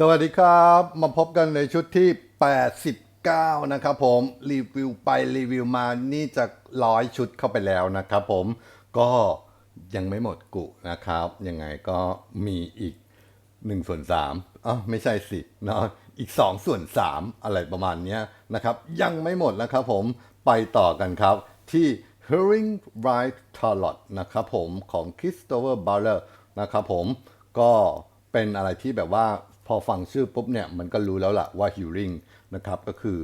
สวัสดีครับ มาพบกันในชุดที่ 89 นะครับผม รีวิวไปรีวิวมานี่จะร้อยชุดเข้าไปแล้วนะครับผมก็ยังไม่หมดกุนะครับ ยังไงก็มีอีก1ส่วน3อ๋อไม่ใช่สิเนาะอีก 2 ส่วน 3 อะไรประมาณนี้นะครับ ยังไม่หมดนะครับผมไปต่อกันครับ ที่ Hearing Right Tarot นะครับผมของ Christopher Butler นะครับผมก็เป็นอะไรที่แบบว่า พอฟังชื่อปุ๊บเนี่ยมันก็รู้แล้วล่ะว่า Hearing นะครับก็คือ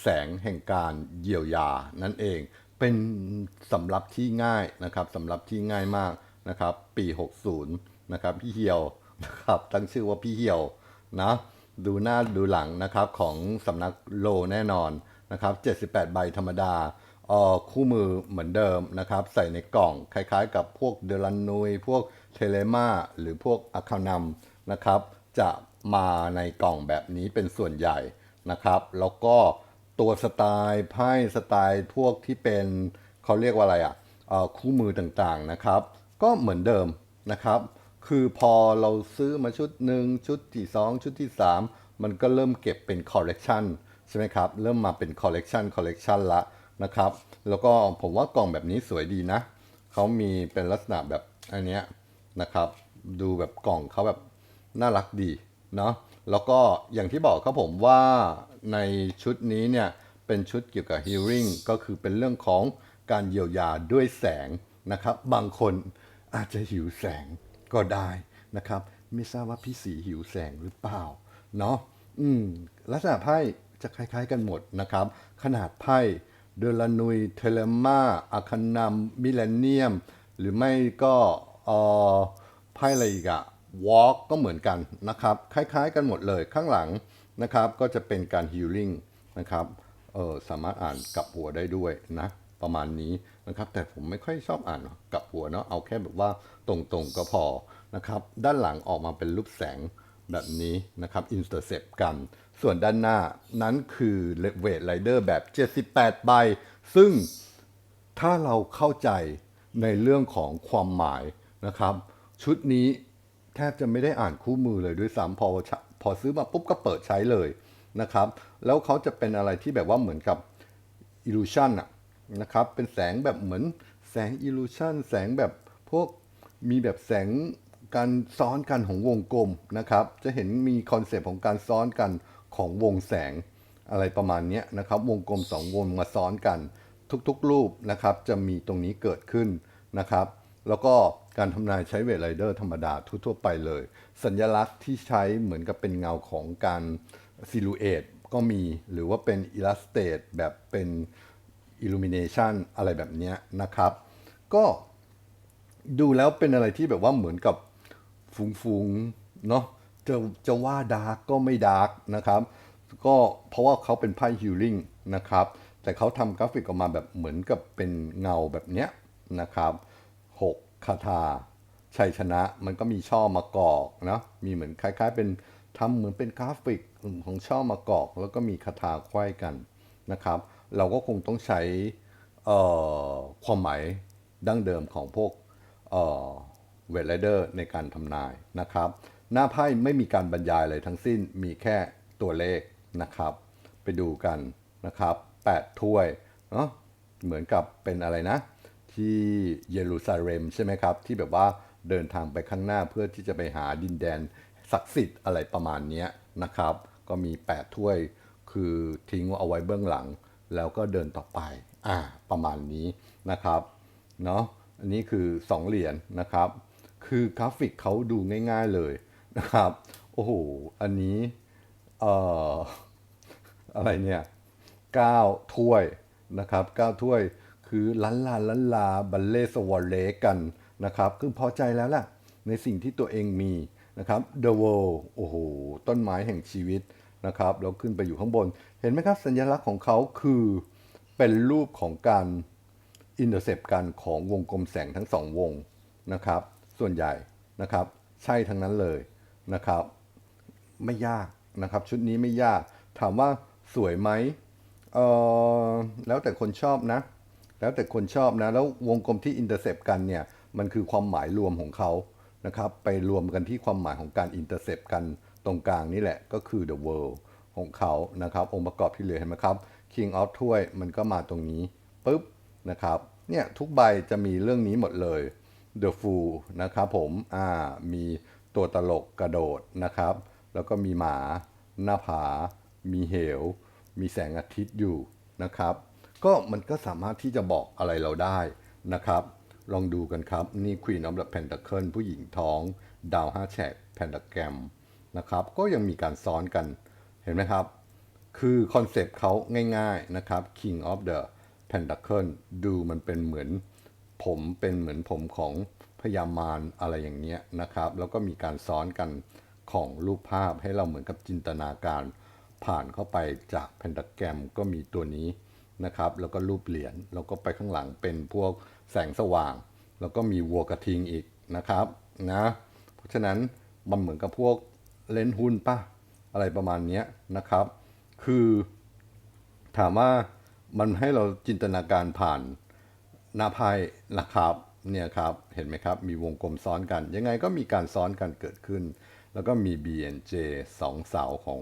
แสงแห่งการเยียวยานั่นเอง เป็นสำรับที่ง่ายนะครับสำรับที่ง่ายมากนะครับ ปี 60 นะครับ พี่เฮียวนะครับตั้งชื่อว่าพี่เฮียวนะดูหน้าดูหลังนะครับของสำนักโลแน่นอนนะครับ 78 ใบธรรมดาเอ่อคู่มือเหมือนเดิมนะครับ ใส่ในกล่องคล้ายๆ กับพวกเดลันนุย พวกเทเลมาหรือพวกอาคานัมนะครับ จะ มาในกล่องแบบนี้เป็นส่วนใหญ่นะครับ แล้วก็ตัวสไตล์ไพ่สไตล์พวกที่เป็นเขาเรียกว่าอะไรอะเอ่อคู่มือต่างๆนะครับ ก็เหมือนเดิมนะครับ คือพอเราซื้อมาชุดหนึ่งชุดที่2ชุดที่3มันก็เริ่มเก็บเป็นคอลเลกชันใช่ไหมครับ เริ่มมาเป็นคอลเลกชันคอลเลกชันละนะครับ แล้วก็ผมว่ากล่องแบบนี้สวยดีนะ เขามีเป็นลักษณะแบบอันเนี้ยนะครับ ดูแบบกล่องเขาแบบน่ารักดี เนาะแล้วก็อย่างที่บอกครับผมว่าในชุดนี้เนี่ย เป็นชุดเกี่ยวกับ healing ก็คือเป็นเรื่องของการเยียวยาด้วยแสงนะครับ บางคนอาจจะหิวแสงก็ได้นะครับ ไม่ทราบว่าพี่สีหิวแสงหรือเปล่าเนาะอืมลักษณะไพ่จะคล้าย ๆ กันหมดนะครับ ขนาดไพ่เดลานุยเทเลมาอาคานัมมิเลเนียม หรือไม่ก็เออไพ่อะไรอีกอะ วอล์กก็เหมือนกันนะครับ คล้ายๆกันหมดเลยข้างหลังนะครับก็จะเป็นการฮิลลิ่งนะครับเออสามารถอ่านกับหัวได้ด้วยนะประมาณนี้นะครับแต่ผมไม่ค่อยชอบอ่านกับหัวเนาะเอาแค่แบบว่าตรงๆก็พอนะครับด้านหลังออกมาเป็นรูปแสงแบบนี้นะครับอินเตอร์เซปกัน ส่วนด้านหน้านั้นคือเวทไรเดอร์แบบ 78 ใบ ซึ่งถ้าเราเข้าใจในเรื่องของความหมายนะครับ ชุดนี้ แทบจะไม่ได้อ่านคู่มือเลยด้วยซ้ำพอพอซื้อมาปุ๊บก็เปิดใช้เลยนะครับ แล้วเขาจะเป็นอะไรที่แบบว่าเหมือนกับ illusion อะนะครับ เป็นแสงแบบเหมือนแสง illusion แสงแบบพวกมีแบบแสงการซ้อนกันของวงกลมนะครับ จะเห็นมีคอนเซปต์ของการซ้อนกันของวงแสงอะไรประมาณนี้นะครับ วงกลมสองวงมาซ้อนกัน ทุกๆรูปนะครับ จะมีตรงนี้เกิดขึ้นนะครับ แล้วก็ การทำนายใช้เวทไรเดอร์ธรรมดาทั่วๆไปเลย สัญลักษณ์ที่ใช้เหมือนกับเป็นเงาของการซิลูเอตก็มีหรือว่าเป็นอิลลัสเต e แบบเป็น illumination อะไรแบบนี้นะครับ ก็ดูแล้วเป็นอะไรที่แบบว่าเหมือนกับฟุงๆเนาะจะจะว่าดาร์กก็ไม่ดาร์กนะครับ ก็เพราะว่าเขาเป็นไพ่ฮิลลิ่งนะครับ แต่เขาทำกราฟิกออกมาแบบเหมือนกับเป็นเงาแบบเนี้ยนะครับหก คาถาชัยชนะมันก็มีช่อมากอกนะมีเหมือนคล้าย ๆ เป็นทำเหมือนเป็นกราฟิกของช่อมากอก แล้วก็มีคาถาไขว้กันนะครับ เราก็คงต้องใช้ความหมายดั้งเดิมของพวกเวทไรเดอร์ในการทำนายนะครับ หน้าไพ่ไม่มีการบรรยายอะไรทั้งสิ้นมีแค่ตัวเลขนะครับ ไปดูกันนะครับ8ถ้วยเนาะเหมือนกับเป็นอะไรนะ ที่เยรูซาเล็มใช่ไหมครับ ที่แบบว่าเดินทางไปข้างหน้าเพื่อที่จะไปหาดินแดนศักดิ์สิทธิ์อะไรประมาณนี้นะครับ ก็มี 8 ถ้วยคือทิ้งเอาไว้เบื้องหลัง แล้วก็เดินต่อไปอ่าประมาณนี้นะครับเนาะอันนี้คือ 2 เหรียญนะครับ คือกราฟิกเขาดูง่าย ๆเลยนะครับ โอ้โห อันนี้เอ่ออะไรเนี่ย9ถ้วยนะครับ9ถ้วย คือลันลาลันลาบัลเล่สวอลเลกันนะครับคือพอใจแล้วล่ะ ในสิ่งที่ตัวเองมีนะครับ The World โอ้โห ต้นไม้แห่งชีวิตนะครับแล้วขึ้นไปอยู่ข้างบน เห็นไหมครับสัญลักษณ์ของเขาคือเป็นรูปของการอินเตอร์เซปกันของวงกลมแสงทั้งสองวงนะครับ ส่วนใหญ่นะครับใช่ทั้งนั้นเลยนะครับ ไม่ยากนะครับ ชุดนี้ไม่ยากถามว่าสวยไหมเออแล้วแต่คนชอบนะ แล้วแต่คนชอบนะ แล้ววงกลมที่อินเตอร์เซปกันเนี่ย มันคือความหมายรวมของเขานะครับ ไปรวมกันที่ความหมายของการอินเตอร์เซปกันตรงกลางนี่แหละ ก็คือ the world ของเขานะครับ องค์ประกอบที่เหลือเห็นไหมครับ king of ถ้วยมันก็มาตรงนี้ปุ๊บนะครับ เนี่ยทุกใบจะมีเรื่องนี้หมดเลย the fool นะครับผม อ่า มีตัวตลกกระโดดนะครับ แล้วก็มีหมา หน้าผา มีเหว มีแสงอาทิตย์อยู่นะครับ ก็มันก็สามารถที่จะบอกอะไรเราได้นะครับ ลองดูกันครับ นี่ Queen of the Pentacle ผู้หญิงท้อง ดาวห้าแฉก Pentagram นะครับ ก็ยังมีการซ้อนกันเห็นไหมครับ คือคอนเซปต์เขาง่ายๆนะครับ King of the Pentacle ดูมันเป็นเหมือนผมเป็นเหมือนผมของพญามารอะไรอย่างเงี้ยนะครับ แล้วก็มีการซ้อนกันของรูปภาพให้เราเหมือนกับจินตนาการ ผ่านเข้าไปจากแพนตาแกรมก็มีตัวนี้ นะครับ แล้วก็รูปเหรียญแล้วก็ไปข้างหลังเป็นพวกแสงสว่าง แล้วก็มีวัวกระทิงอีกนะครับนะเพราะฉะนั้นมันเหมือนกับพวกเล่นหุ้นป่ะอะไรประมาณนี้นะครับ คือถามว่ามันให้เราจินตนาการผ่านหน้าไพ่นะครับเนี่ยครับเห็นไหมครับ มีวงกลมซ้อนกัน ยังไงก็มีการซ้อนกันเกิดขึ้น แล้วก็มี BNJ สองเสาของ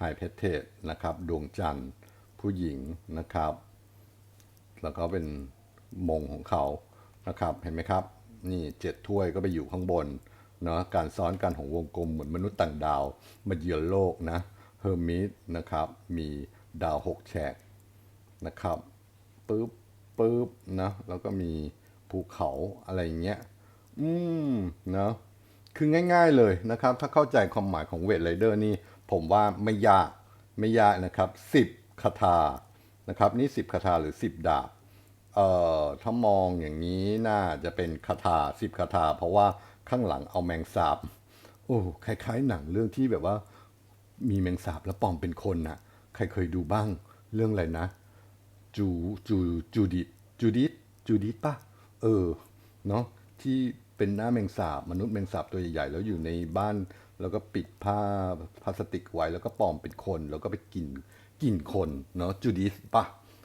High p e t e นะครับ ดวงจันทร์ ผู้หญิงนะครับ แล้วก็เป็นมงของเขานะครับเห็นไหมครับ นี่เจ็ดถ้วยก็ไปอยู่ข้างบนเนาะการซ้อนกันของวงกลมเหมือนมนุษย์ต่างดาวมาเยือนโลกนะเฮอร์มิสนะครับมีดาวหกแฉกนะครับปึ๊บปึ๊บนะแล้วก็มีภูเขาอะไรเงี้ยอืมเนาะคือง่ายๆเลยนะครับ ถ้าเข้าใจความหมายของเวทไรเดอร์นี่ ผมว่าไม่ยากไม่ยากนะครับสิบ คาถานะครับนี่สิบคาถาหรือสิบดาบเอ่อถ้ามองอย่างนี้น่าจะเป็นคาถาสิบคาถาเพราะว่าข้างหลังเอาแมงสาบโอ้คล้าย ๆ หนังเรื่องที่แบบว่า มีแมงสาบแล้วปลอมเป็นคนน่ะ ใครเคยดูบ้างเรื่องอะไรนะ จูจูจูดิตจูดิตจูดิตปะเออเนาะที่เป็นหน้าแมงสาบมนุษย์แมงสาบตัวใหญ่ๆแล้วอยู่ในบ้าน แล้วก็ปิดผ้าพลาสติกไว้แล้วก็ปลอมเป็นคน แล้วก็ไปกิน กินคนเนาะจูดิสปะ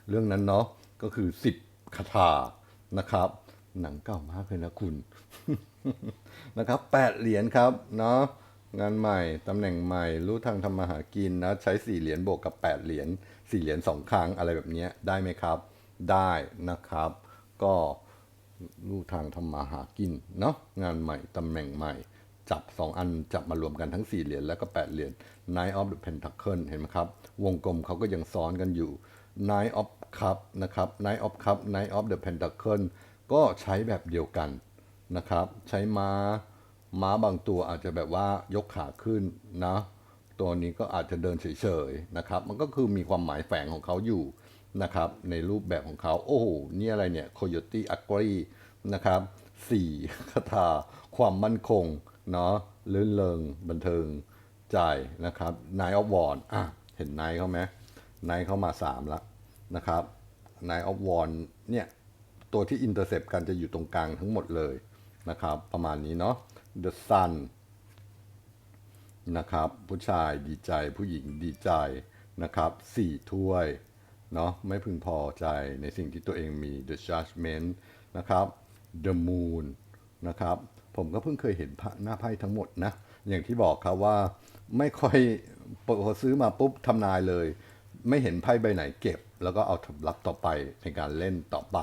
เรื่องนั้นเนาะก็คือสิบคาถานะครับ หนังเก่ามากเลยนะคุณนะครับแปดเหรียญครับเนาะงานใหม่ตำแหน่งใหม่รู้ทางทำมาหากินนะใช้สี่เหรียญบวกกับแปดเหรียญสี่เหรียญสองครั้งอะไรแบบนี้ได้ไหมครับ ได้นะครับ ก็รู้ทางทำมาหากินเนาะงานใหม่ตำแหน่งใหม่ จับ 2 อันจับมารวมกันทั้ง 4 เหรียญแล้วก็ 8 เหรียญ Knight of the Pentacle เห็นไหมครับ วงกลมเขาก็ยังซ้อนกันอยู่ Knight of Cup นะครับ Knight of Cup Knight of the Pentacle ก็ใช้แบบเดียวกันนะครับ ใช้ม้า ม้าบางตัวอาจจะแบบว่ายกขาขึ้นนะตัวนี้ก็อาจจะเดินเฉยๆนะครับ มันก็คือมีความหมายแฝงของเขาอยู่นะครับ ในรูปแบบของเขา โอ้โห นี่อะไรเนี่ย Coyote Ugly นะครับสี่คาถาความมั่นคง เนาะลื่นเริงบันเทิงใจนะครับนายออฟวอนอะเห็นนายเขาไหมนายเข้ามาสามละนะครับนายออฟวอนเนี่ย ตัวที่อินเตอร์เซปกันจะอยู่ตรงกลางทั้งหมดเลยนะครับ ประมาณนี้เนาะ The Sun นะครับ ผู้ชายดีใจผู้หญิงดีใจนะครับสี่ถ้วยเนาะไม่พึงพอใจในสิ่งที่ตัวเองมี The Judgment นะครับ The Moon นะครับ ผมก็เพิ่งเคยเห็นพระหน้าไพ่ทั้งหมดนะ อย่างที่บอกครับว่าไม่ค่อยพอซื้อมาปุ๊บทำนายเลย ไม่เห็นไพ่ใบไหนเก็บ แล้วก็เอารับต่อไปในการเล่นต่อไป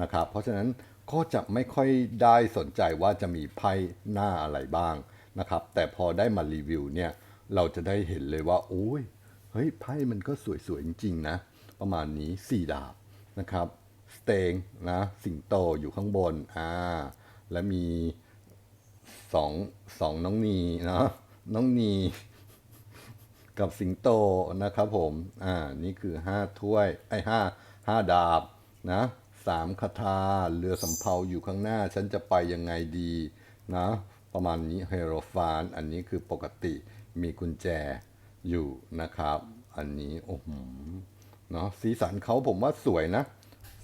นะครับ เพราะฉะนั้นก็จะไม่ค่อยได้สนใจว่าจะมีไพ่หน้าอะไรบ้างนะครับ แต่พอได้มารีวิวเนี่ยเราจะได้เห็นเลยว่าโอ้ยเฮ้ยไพ่มันก็สวยๆจริงๆนะ ประมาณนี้4ดาบนะครับสเตงนะสิงโตอยู่ข้างบนอ่าและมี สองสองน้องนีเนาะน้องนีกับสิงโตนะครับผม อ่า นี่คือ5ถ้วย ไอ้ห้าห้าดาบนะสามคาถาเรือสำเภาอยู่ข้างหน้า ฉันจะไปยังไงดีนะ ประมาณนี้เฮโรฟาน อันนี้คือปกติมีกุญแจอยู่นะครับ อันนี้ โอ้โห เนาะสีสันเขาผมว่าสวยนะ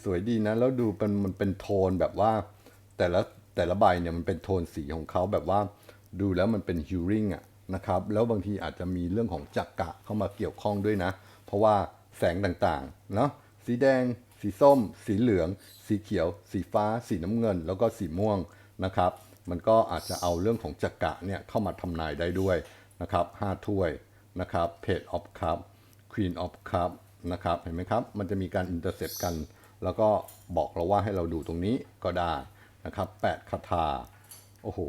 สวยดีนะ แล้วดูเป็นมันเป็นโทนแบบว่า แต่ละ แต่ละใบเนี่ยมันเป็นโทนสีของเขาแบบว่าดูแล้วมันเป็นฮิวริงอะนะครับ แล้วบางทีอาจจะมีเรื่องของจักกะเข้ามาเกี่ยวข้องด้วยนะ เพราะว่าแสงต่างๆ เนาะสีแดง สีส้ม สีเหลือง สีเขียว สีฟ้า สีน้ำเงิน แล้วก็สีม่วงนะครับ มันก็อาจจะเอาเรื่องของจักกะเนี่ยเข้ามาทำนายได้ด้วยนะครับห้าถ้วยนะครับ Page of Cup Queen of Cup นะครับ เห็นไหมครับ มันจะมีการอินเตอร์เซปกัน แล้วก็บอกเราว่าให้เราดูตรงนี้ก็ได้ นะครับแปดคาถา โอ้โห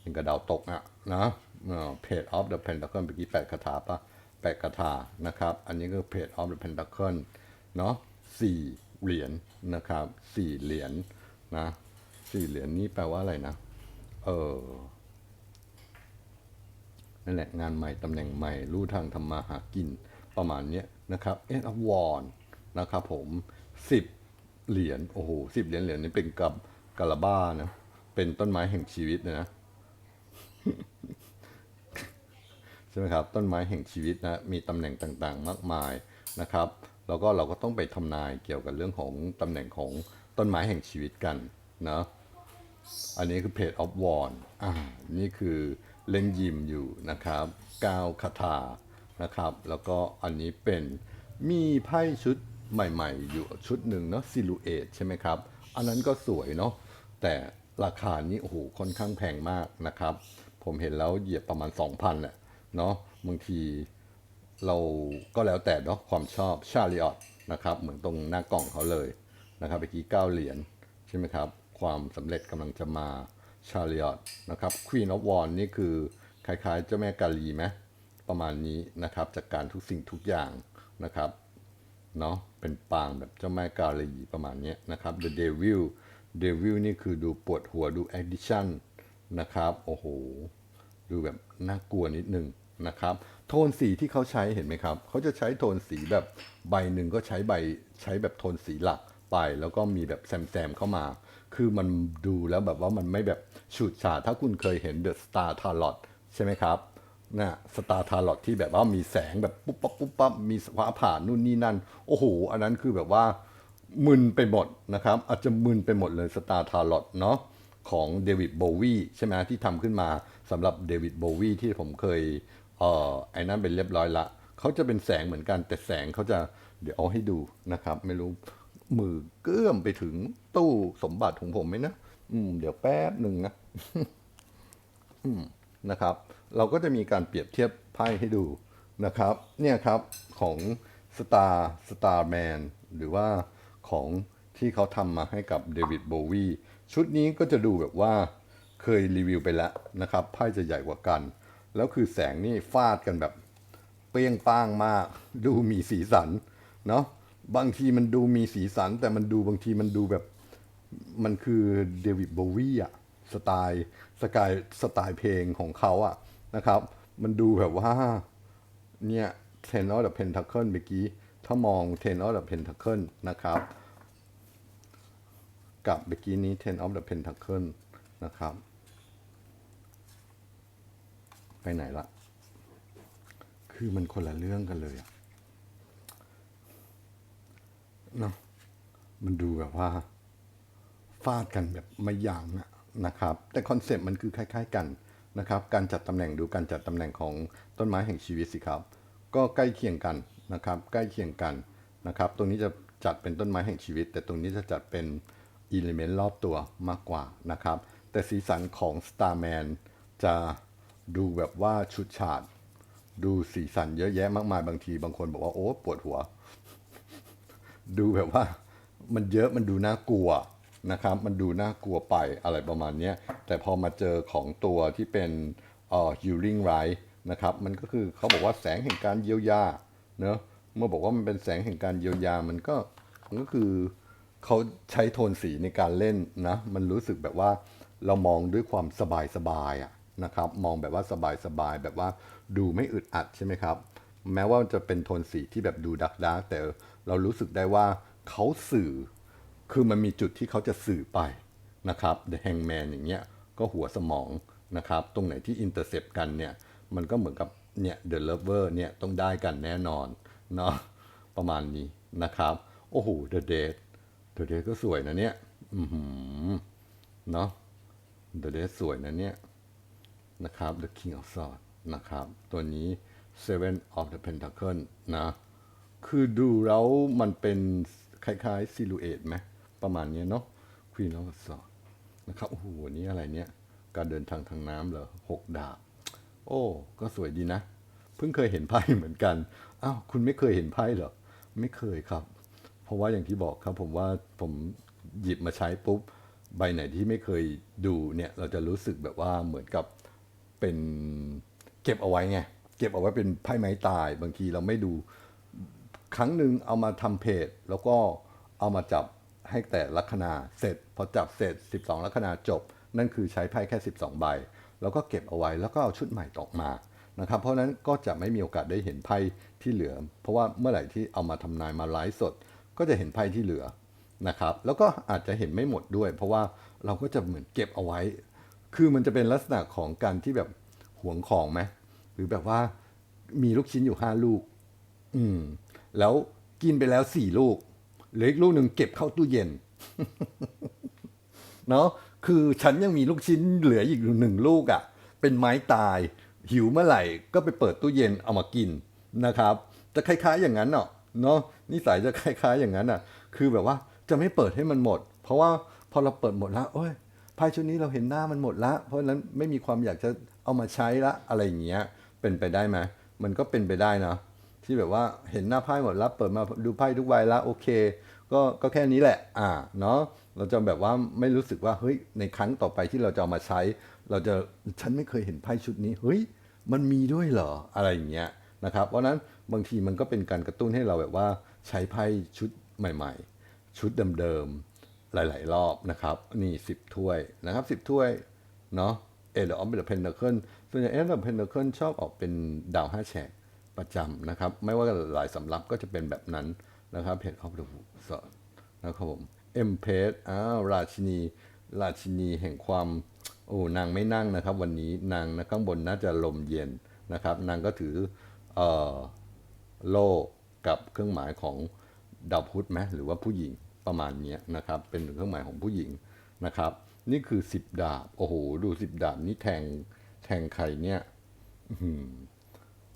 เป็นกระดาวตกอะนะเพจ of the pentacle เมื่อกี้แปดคาถาปะแปดคาถานะครับ อันนี้ก็เพจ of the pentacle เนาะสี่เหรียญนะครับสี่เหรียญนะสี่เหรียญนี่แปลว่าอะไรนะ เออนั่นแหละงานใหม่ตำแหน่งใหม่ รู้ทางทำมาหากินประมาณนี้นะครับเอ็นอวอนนะครับผมสิบ เหรียญโอ้โหสิบเหรียญเหรียญนี้เป็นกับกาลาบ้านะเป็นต้นไม้แห่งชีวิตนะใช่ไหมครับ ต้นไม้แห่งชีวิตนะมีตำแหน่งต่างๆ มากมายนะครับ แล้วก็เราก็ต้องไปทำนายเกี่ยวกับเรื่องของตำแหน่งของต้นไม้แห่งชีวิตกันนะอันนี้คือเพจออฟวอนอ่านี่คือเล่นยิมอยู่นะครับก้าวคาถานะครับ แล้วก็อันนี้เป็นมีไพ่ชุด ใหม่ๆ อยู่ชุดหนึ่งเนาะซิลูเอตใช่ไหมครับ อันนั้นก็สวยเนาะแต่ราคานี้โอ้โหค่อนข้างแพงมากนะครับ ผมเห็นแล้วเหยียบประมาณ 2,000แหละเนาะบางทีเราก็แล้วแต่เนาะความชอบชาลิออตนะครับ เหมือนตรงหน้ากล่องเขาเลยนะครับเมื่อกี้9เหรียญใช่ไหมครับ ความสำเร็จกำลังจะมาชาลิออตนะครับ Queen of w a n นี่คือคล้ายๆเจ้าแม่กาลีไหมประมาณนี้นะครับจัดการทุกสิ่งทุกอย่างนะครับ เนาะเป็นปางแบบเจ้าแม่กาลีประมาณนี้นะครับ The Devil Devil นี่คือดูปวดหัวดู Addiction นะครับโอ้โหดูแบบน่ากลัวนิดนึงนะครับโทนสีที่เขาใช้เห็นไหมครับเขาจะใช้โทนสีแบบใบหนึ่งก็ใช้ใบใช้แบบโทนสีหลักไป แล้วก็มีแบบแซมๆเข้ามา คือมันดูแล้วแบบว่ามันไม่แบบฉูดฉาดถ้าคุณเคยเห็น The Star Tarot ใช่ไหมครับ นะสตาร์ทาร์ลอตที่แบบว่ามีแสงแบบปุ๊บปั๊บปุ๊บปั๊บมีฟ้าผ่านนู่นนี่นั่น โอ้โห อันนั้นคือแบบว่ามึนไปหมดนะครับ อาจจะมึนไปหมดเลยสตาร์ทาร์ลอตเนาะของเดวิดโบวีใช่ไหมที่ทำขึ้นมาสำหรับเดวิดโบวีที่ผมเคยเอ่อไอ้นั้นเป็นเรียบร้อยละเขาจะเป็นแสงเหมือนกันแต่แสงเขาจะเดี๋ยวเอาให้ดูนะครับ ไม่รู้มือเกื้อมไปถึงตู้สมบัติของผมไหมนะอืม เดี๋ยวแป๊บหนึ่งนะนะครับ เราก็จะมีการเปรียบเทียบไพ่ให้ดูนะครับ เนี่ยครับของ Star Starman หรือว่าของที่เขาทำมาให้กับเดวิดโบวีชุดนี้ก็จะดูแบบว่าเคยรีวิวไปแล้วนะครับไพ่จะใหญ่กว่ากัน แล้วคือแสงนี่ฟาดกันแบบเปี้ยงป้างมาก ดูมีสีสันเนาะบางทีมันดูมีสีสัน แต่มันดูบางทีมันดูแบบมันคือเดวิดโบวีอะสไตล์สกายสไตล์เพลงของเขาอะ นะครับ มันดูแบบว่าเนี่ย Ten of the Pentacle เมื่อกี้ ถ้ามอง Ten of the Pentacle นะครับ กับเมื่อกี้นี้ Ten of the Pentacle นะครับ ไปไหนละ คือมันคนละเรื่องกันเลยอะเนาะมันดูแบบว่าฟาดกันแบบไม่ยั้งอะนะครับ แต่คอนเซปต์มันคือคล้าย ๆ กัน นะครับ การจัดตำแหน่งดูการจัดตำแหน่งของต้นไม้แห่งชีวิตสิครับ ก็ใกล้เคียงกันนะครับ ใกล้เคียงกันนะครับ ตรงนี้จะจัดเป็นต้นไม้แห่งชีวิต แต่ตรงนี้จะจัดเป็นอิเลเมนต์รอบตัวมากกว่านะครับ แต่สีสันของ Starman จะดูแบบว่าชุดฉาด ดูสีสันเยอะแยะมากมายบางทีบางคนบอกว่าโอ้ปวดหัว ดูแบบว่ามันเยอะมันดูน่ากลัว นะครับ มันดูน่ากลัวไปอะไรประมาณนี้แต่พอมาเจอของตัวที่เป็นเอ่อ healing right นะครับ มันก็คือเขาบอกว่าแสงแห่งการเยียวยาเนอะเมื่อบอกว่ามันเป็นแสงแห่งการเยียวยามันก็มันก็คือเขาใช้โทนสีในการเล่นนะ มันรู้สึกแบบว่าเรามองด้วยความสบายสบายๆอะนะครับ มองแบบว่าสบายสบายๆแบบว่าดูไม่อึดอัดใช่ไหมครับ แม้ว่าจะเป็นโทนสีที่แบบดูดักดักแต่เรารู้สึกได้ว่าเขาสื่อ คือมันมีจุดที่เขาจะสื่อไปนะครับ The Hangman อย่างเงี้ยก็หัวสมองนะครับ ตรงไหนที่ intercept กันเนี่ย มันก็เหมือนกับเนี่ย The Lover เนี่ยต้องได้กันแน่นอนเนาะประมาณนี้นะครับ โอ้โห The Dead The Dead ก็สวยนะเนี่ยอือหือเนาะ The Dead สวยนะเนี่ยนะครับ The King of Swords นะครับ ตัวนี้ Seven of the Pentacle นะ คือดูแล้วมันเป็นคล้ายๆซิลูเอตไหม ประมาณเนี้ยเนาะ Queen of Swords นะครับโอ้โหนี่อะไรเนี่ย การเดินทางทางน้ำเหรอหกดาบ โอ้ ก็สวยดีนะ เพิ่งเคยเห็นไพ่เหมือนกันอ้าวคุณไม่เคยเห็นไพ่เหรอ ไม่เคยครับ เพราะว่าอย่างที่บอกครับผมว่าผมหยิบมาใช้ปุ๊บ ใบไหนที่ไม่เคยดูเนี่ย เราจะรู้สึกแบบว่าเหมือนกับเป็นเก็บเอาไว้ไงเก็บเอาไว้เป็นไพ่ไม้ตาย บางทีเราไม่ดู ครั้งหนึ่งเอามาทำเพจ แล้วก็เอามาจับ ให้แต่ลัคนาเสร็จ พอจับเสร็จ 12 ลัคนาจบ นั่นคือใช้ไพ่แค่ 12 ใบ แล้วก็เก็บเอาไว้แล้วก็เอาชุดใหม่ออกมานะครับเพราะนั้นก็จะไม่มีโอกาสได้เห็นไพ่ที่เหลือ เพราะว่าเมื่อไหร่ที่เอามาทำนายมาไลฟ์สด ก็จะเห็นไพ่ที่เหลือนะครับแล้วก็อาจจะเห็นไม่หมดด้วย เพราะว่าเราก็จะเหมือนเก็บเอาไว้ คือมันจะเป็นลักษณะของการที่แบบหวงของไหมหรือแบบว่ามีลูกชิ้นอยู่ห้าลูก อืม แล้วกินไปแล้วสี่ลูก หลืออีกลูกหนึ่งเก็บเข้าตู้เย็นเนาะคือฉันยังมีลูกชิ้นเหลืออีกหนึ่งลูกอะ่ะ เป็นไม้ตาย หิวเมื่อไหร่ก็ไปเปิดตู้เย็นเอามากินนะครับ จะคล้ายๆอย่างนั้นเนาะเนาะนิสัยจะคล้าย ๆ อย่างนั้นอะ คือแบบว่าจะไม่เปิดให้มันหมด เพราะว่าพอเราเปิดหมดแล้วโอ้ยไพ่ชุดนี้เราเห็นหน้ามันหมดละ เพราะฉะนั้นไม่มีความอยากจะเอามาใช้ละอะไรอย่างเงี้ยเป็นไปได้ไหมมันก็เป็นไปได้นะ ที่แบบว่าเห็นหน้าไพ่หมดแล้วเปิดมาดูไพ่ทุกใบแล้วโอเค ก็ก็แค่นี้แหละ อ่าเนาะเราจะแบบว่าไม่รู้สึกว่าเฮ้ยในครั้งต่อไปที่เราจะเอามาใช้ เราจะฉันไม่เคยเห็นไพ่ชุดนี้เฮ้ยมันมีด้วยเหรออะไรอย่างเงี้ยนะครับ เพราะนั้นบางทีมันก็เป็นการกระตุ้นให้เราแบบว่าใช้ไพ่ชุดใหม่ ๆ ชุดเดิมๆหลาย ๆ รอบนะครับ นี่สิบถ้วยนะครับสิบถ้วยเนาะเอเดออฟเดอะเพนเดอร์เคิลส่วนใหญ่เอเดอร์เพนเดอร์เคิลชอบออกเป็นดาวห้าแฉก ประจำนะครับ ไม่ว่าหลายสำรับก็จะเป็นแบบนั้นนะครับเพจออฟเดอะสนะครับผมเอ็มเพจอ้าวราชินี ราชินีแห่งความ โอ้ นางไม่นั่งนะครับ วันนี้นางนะข้างบนน่าจะลมเย็นนะครับ นางก็ถือเอ่อโล่กับเครื่องหมายของดาวพุธไหมหรือว่าผู้หญิงประมาณเนี้ยนะครับ เป็นเครื่องหมายของผู้หญิงนะครับ นี่คือสิบดาบ โอ้โห ดูสิบดาบนี่แทงแทงใครเนี่ย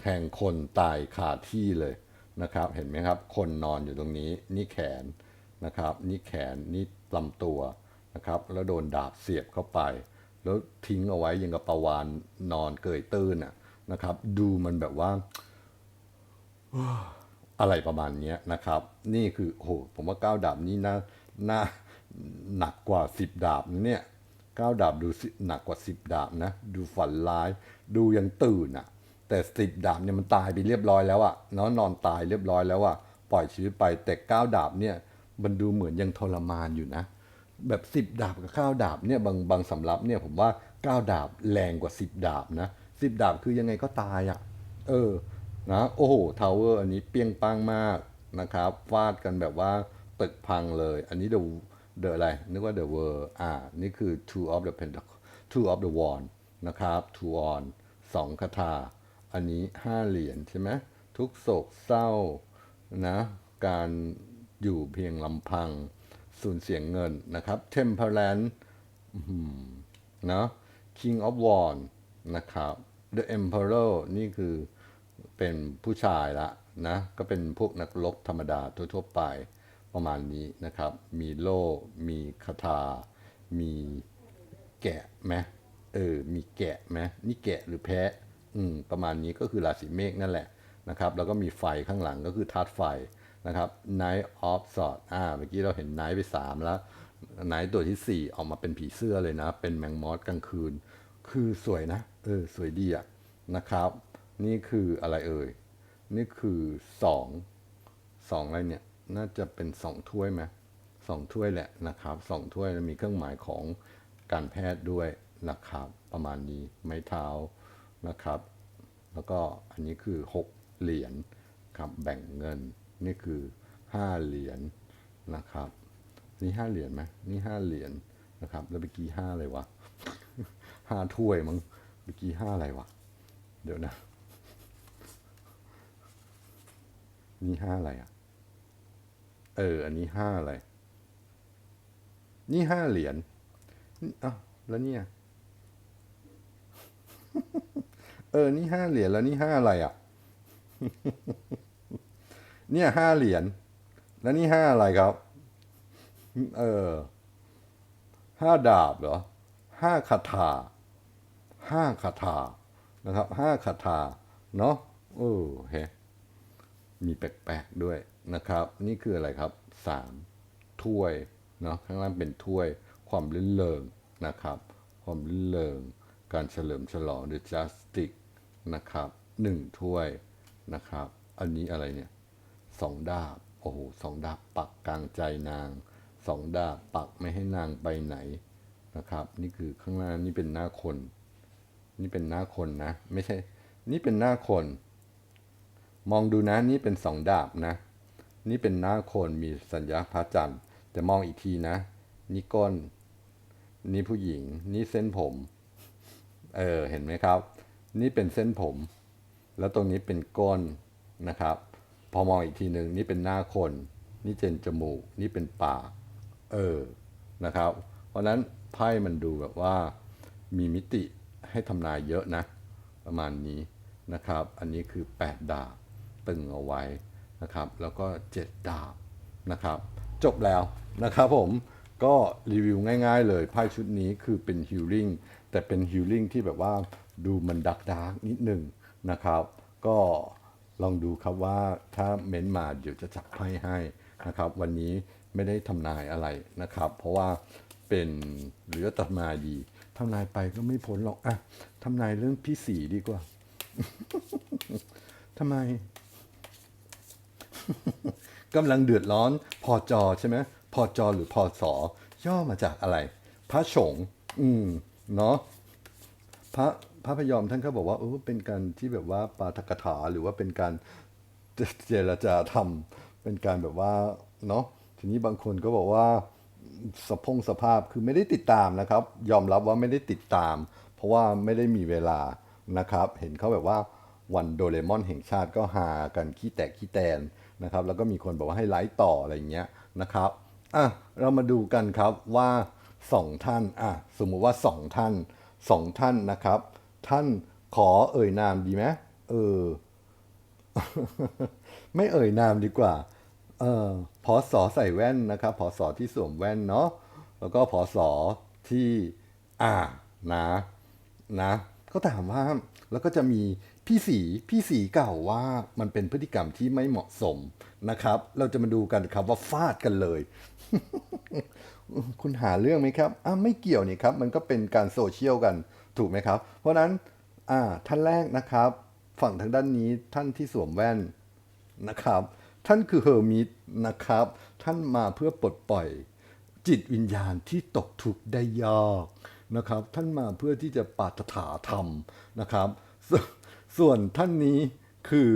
แทงคนตายคาดที่เลยนะครับ เห็นไหมครับ คนนอนอยู่ตรงนี้ นี่แขนนะครับ นี่แขนนี่ลำตัวนะครับ แล้วโดนดาบเสียบเข้าไป แล้วทิ้งเอาไว้ยังกับปลาวานนอนเกยตื้นน่ะนะครับ ดูมันแบบว่าอะไรประมาณนี้นะครับ นี่คือโอ้โหผมว่าก้าวดาบนี่น่าน่าหนักกว่าสิบดาบนะเนี่ยก้าวดาบดูหนักกว่าสิบดาบนะ ดูฝันร้าย ดูยังตื่นอะ แต่สิบดาบเนี่ยมันตายไปเรียบร้อยแล้วอะเนาะนอนตายเรียบร้อยแล้วอะปล่อยชีวิตไปแต่ก้าดาบเนี่ยมันดูเหมือนยังทรมานอยู่นะ แบบสิบดาบกับข้าดาบเนี่ยบางบางสำรับเนี่ยผมว่าเก้าดาบแรงกว่าสิบดาบนะสิบดาบคือยังไงก็ตายอะเออนะโอ้โหทาวเวอร์อันนี้เปรี้ยงปังมากนะครับฟาดกันแบบว่าตึกพังเลย อันนี้ the the อะอะไรนึกว่า the world อ่านี่คือ two of the pentacle two of the wand นะครับ two on สองคาถา อันนี้ห้าเหรียญใช่ไหมทุกโศกเศร้านะการอยู่เพียงลำพัง สูญเสียเงินนะครับ temperance เนาะ King of Wands นะครับ The Emperor นี่คือเป็นผู้ชายละนะ ก็เป็นพวกนักรบธรรมดาทั่วๆไปประมาณนี้นะครับ มีโล่ มีคาถา มีแกะไหมเออ มีแกะไหมนี่แกะหรือแพะ ประมาณนี้ก็คือราศีเมษนั่นแหละนะครับ แล้วก็มีไฟข้างหลังก็คือธาตุไฟนะครับ Night of Swords อ่า เมื่อกี้เราเห็นไนท์ไปสามแล้วไนท์ตัวที่สี่ออกมาเป็นผีเสื้อเลยนะ เป็นแมงมอสกลางคืน คือสวยนะ เออ สวยดีอะนะครับ นี่คืออะไรเอ่ย นี่คือสองสองอะไรเนี่ย น่าจะเป็นสองถ้วยไหมสองถ้วยแหละนะครับสองถ้วยมีเครื่องหมายของการแพทย์ด้วยนะครับ ประมาณนี้ไม้เท้า นะครับ แล้วก็อันนี้คือหกเหรียญครับแบ่งเงินนี่คือห้าเหรียญนะครับนี่ห้าเหรียญไหมนี่ห้าเหรียญนะครับ แล้วเมื่อกี้ห้าอะไรวะห้าถ้วยมั้งเมื่อกี้ห้าอะไรวะ เดี๋ยวนะ นี่ห้าอะไรอะ เออ อันนี้ห้าอะไร นี่ห้าเหรียญนี่อ้าวแล้วเนี่ย ออ นี่ห้าเหรียญแล้วนี่ห้าอะไรอะ เนี่ยห้าเหรียญแล้วนี่ห้าอะไรครับ เออห้าดาบเหรอห้าคาถาห้าคาถานะครับห้าคาถาเนาะโอ้เฮมีแปลกๆด้วยนะครับ นี่คืออะไรครับสามถ้วยเนาะข้างล่างเป็นถ้วยความลื่นเริงนะครับ ความลื่นเริงการเฉลิมฉลองหรือ justice นะครับหนึ่งถ้วยนะครับ อันนี้อะไรเนี่ยสองดาบโอ้โหสองดาบปักกลางใจนางสองดาบปักไม่ให้นางไปไหนนะครับ นี่คือข้างหน้านี่เป็นหน้าคน นี่เป็นหน้าคนนะ ไม่ใช่ นี่เป็นหน้าคน มองดูนะนี่เป็นสองดาบนะ นี่เป็นหน้าคนมีสัญญาพระจันทร์แต่มองอีกทีนะ นี่ก้น นี่ผู้หญิง นี่เส้นผม เออเห็นไหมครับ นี่เป็นเส้นผม แล้วตรงนี้เป็นก้นนะครับ พอมองอีกทีหนึ่งนี่เป็นหน้าคน นี่เป็นจมูก นี่เป็นปาก เออ นะครับ เพราะฉะนั้นไพ่มันดูแบบว่ามีมิติให้ทำนายเยอะนะ ประมาณนี้นะครับ อันนี้คือ 8 ดาบตึงเอาไว้นะครับ แล้วก็ 7 ดาบนะครับ จบแล้วนะครับผมก็รีวิวง่ายๆเลยไพ่ชุดนี้คือเป็นฮิลลิ่งแต่เป็นฮิลลิ่งที่แบบว่า ดูมันดักดาร์กนิดหนึ่งนะครับ ก็ลองดูครับว่าถ้าเม้นมาเดี๋ยวจะจับไพ่ให้นะครับ วันนี้ไม่ได้ทำนายอะไรนะครับ เพราะว่าเป็นหรือทำนาดีทำนายไปก็ไม่พ้นหรอกอะทำนายเรื่องพี่สีดีกว่าทำไมกำลังเดือดร้อนพอจอใช่ไหมพอจอหรือพอสอย่อมาจากอะไร พระสงฆ์อืม เนาะพระ พระพยอมท่านก็บอกว่าเออเป็นการที่แบบว่าปาฐกถาหรือว่าเป็นการเจรจาธรรม เป็นการแบบว่าเนาะทีนี้บางคนก็บอกว่าสะพงสภาพคือไม่ได้ติดตามนะครับ ยอมรับว่าไม่ได้ติดตาม เพราะว่าไม่ได้มีเวลานะครับ เห็นเขาแบบว่าวันโดเรมอนแห่งชาติก็หากันขี้แตกขี้แตนนะครับ แล้วก็มีคนบอกว่าให้ไลฟ์ต่ออะไรเงี้ยนะครับอะเรามาดูกันครับว่าสองท่านอะสมมุติว่าสองท่านสองท่านนะครับ ท่านขอเอ่ยนามดีไหมเออ ไม่เอ่ยนามดีกว่า เออพอสอใส่แว่นนะครับพอสอที่สวมแว่นเนาะแล้วก็พอสอที่อ่านะ นะก็ถามว่าแล้วก็จะมีพี่สีพี่สีเก่าว่ามันเป็นพฤติกรรมที่ไม่เหมาะสมนะครับ เราจะมาดูกันครับว่าฟาดกันเลย คุณหาเรื่องไหมครับอ่าไม่เกี่ยวนี่ครับ มันก็เป็นการโซเชียลกัน ถูกไหมครับ เพราะนั้นท่านแรกนะครับ ฝั่งทางด้านนี้ท่านที่สวมแว่นนะครับ ท่านคือเฮอร์มิตนะครับ ท่านมาเพื่อปลดปล่อย จิตวิญญาณที่ตกทุกข์ได้ยากนะครับ ท่านมาเพื่อที่จะปาฐถาธรรมนะครับสส่วนท่านนี้คือ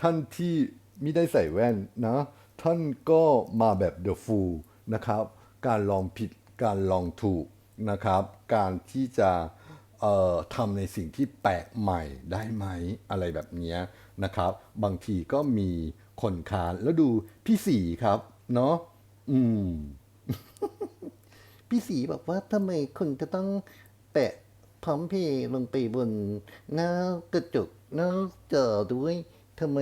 ท่านที่ไม่ได้ใส่แว่นนะท่านก็มาแบบเดอะฟูลนะครับ การลองผิดการลองถูกนะครับ การที่จะ ทำในสิ่งที่แปลกใหม่ได้ไหมอะไรแบบนี้นะครับ บางทีก็มีคนค้านแล้วดูพี่สีครับ เนาะอืม พี่สีบอกว่าทำไมคุณจะต้องแปะพร้อมเพย์ลงไปบนหน้ากระจกหน้าจอด้วยทำไม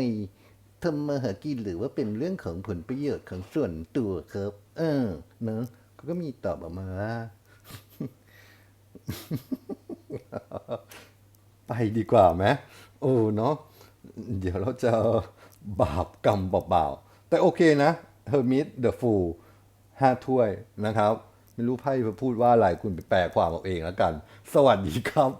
ทำมาหากินหรือว่าเป็นเรื่องของผลประโยชน์ของส่วนตัวครับ เออเนอะก็มีตอบออกมาว่า ไปดีกว่าไหมโอ้เนาะเดี๋ยวเราจะบาปกรรมเบาๆแต่โอเคนะเฮอร์มิตเดอะฟูลห้าถ้วยนะครับ ไม่รู้ไพ่พูดว่าอะไรคุณไปแปลความเอาเองแล้วกัน สวัสดีครับ